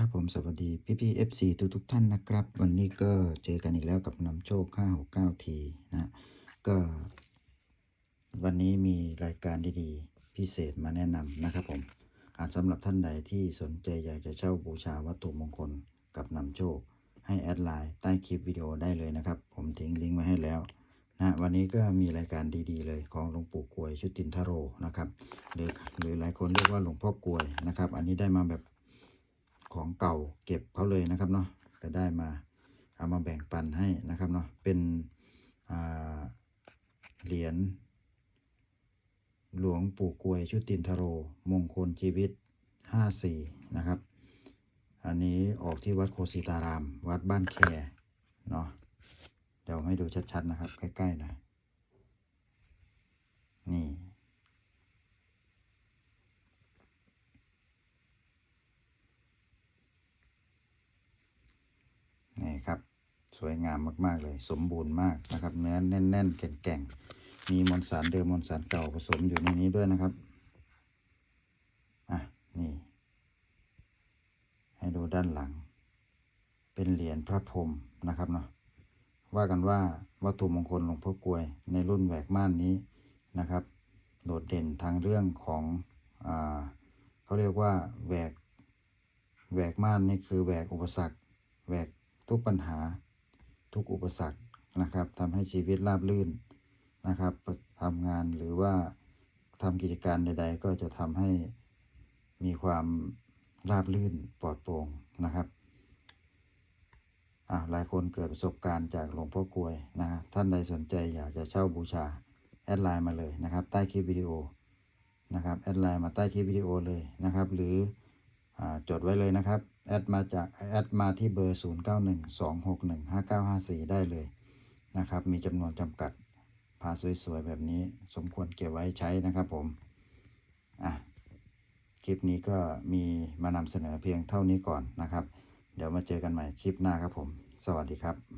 ครับผมสวัสดีพี่พี่เอฟซีทุกทุกท่านนะครับ วันนี้ก็เจอกันอีกแล้วกับนำโชค 569 ทีนะก็ วันนี้มีรายการดีๆ พิเศษมาแนะนำนะครับผมอาจสำหรับท่านใดที่สนใจอยากจะเช่าบูชาวัตถุมงคลกับนำโชค ให้แอดไลน์ใต้คลิปวิดีโอได้เลยนะครับ ผมทิ้งลิงก์ไว้ให้แล้วนะวันนี้ก็มีรายการดีๆ เลยของหลวงปู่กวยชุตินทโรนะครับหรือหรือหลายคนเรียกว่าหลวงพ่อกวยนะครับ อันนี้ได้มาแบบ ของเก่าเก็บเขาเลยนะครับเนาะก็ได้มาเอามาแบ่งปันให้นะครับเนาะเป็นเหรียญหลวงปู่กวยชุตินทโร มงคลชีวิต 54 นะครับ อันนี้ออกที่วัดโคสิตาราม วัดบ้านแคเนาะเดี๋ยวให้ดูชัดๆนะครับ ใกล้ๆหนะนี่ นี่ ครับ สวยงามมากๆเลย สมบูรณ์มากนะครับ เนื้อแน่น ๆ แก่งๆ มีมวลสารเดิมมวลสารเก่าผสมอยู่ในนี้ด้วยนะครับ อะ นี่ ให้ดูด้านหลัง เป็นเหรียญพระพรหมนะครับเนาะว่ากันว่าวัตถุมงคลหลวงพ่อกลวย ในรุ่นแหวกม่านนี้นะครับ โดดเด่นทางเรื่องของอ่าเขาเรียกว่าแหวกแหวกม่านนี่คือแหวกอุปสรรคแหวก ทุกปัญหาทุกอุปสรรคนะครับทำให้ชีวิตราบรื่นนะครับทำงานหรือว่าทำกิจการใด ๆ ก็จะทำให้มีความราบรื่นปลอดโปร่งนะครับอะหลายคนเกิดประสบการณ์จากหลวงพ่อกลวยนะท่านใดสนใจอยากจะเช่าบูชา แอดไลน์มาเลยนะครับ ใต้คลิปวิดีโอนะครับแอดไลน์มาใต้คลิปวิดีโอเลยนะครับ หรือ จดไว้เลยนะครับ แอดมาจากแอดมาที่เบอร์ 0 9 1 2 6 1 5 9 5 4 ได้เลยนะครับ มีจำนวนจำกัดพาสวยๆแบบนี้สมควรเก็บไว้ใช้นะครับผม อะ คลิปนี้ก็มีมานำเสนอเพียงเท่านี้ก่อนนะครับ เดี๋ยวมาเจอกันใหม่คลิปหน้าครับผม สวัสดีครับ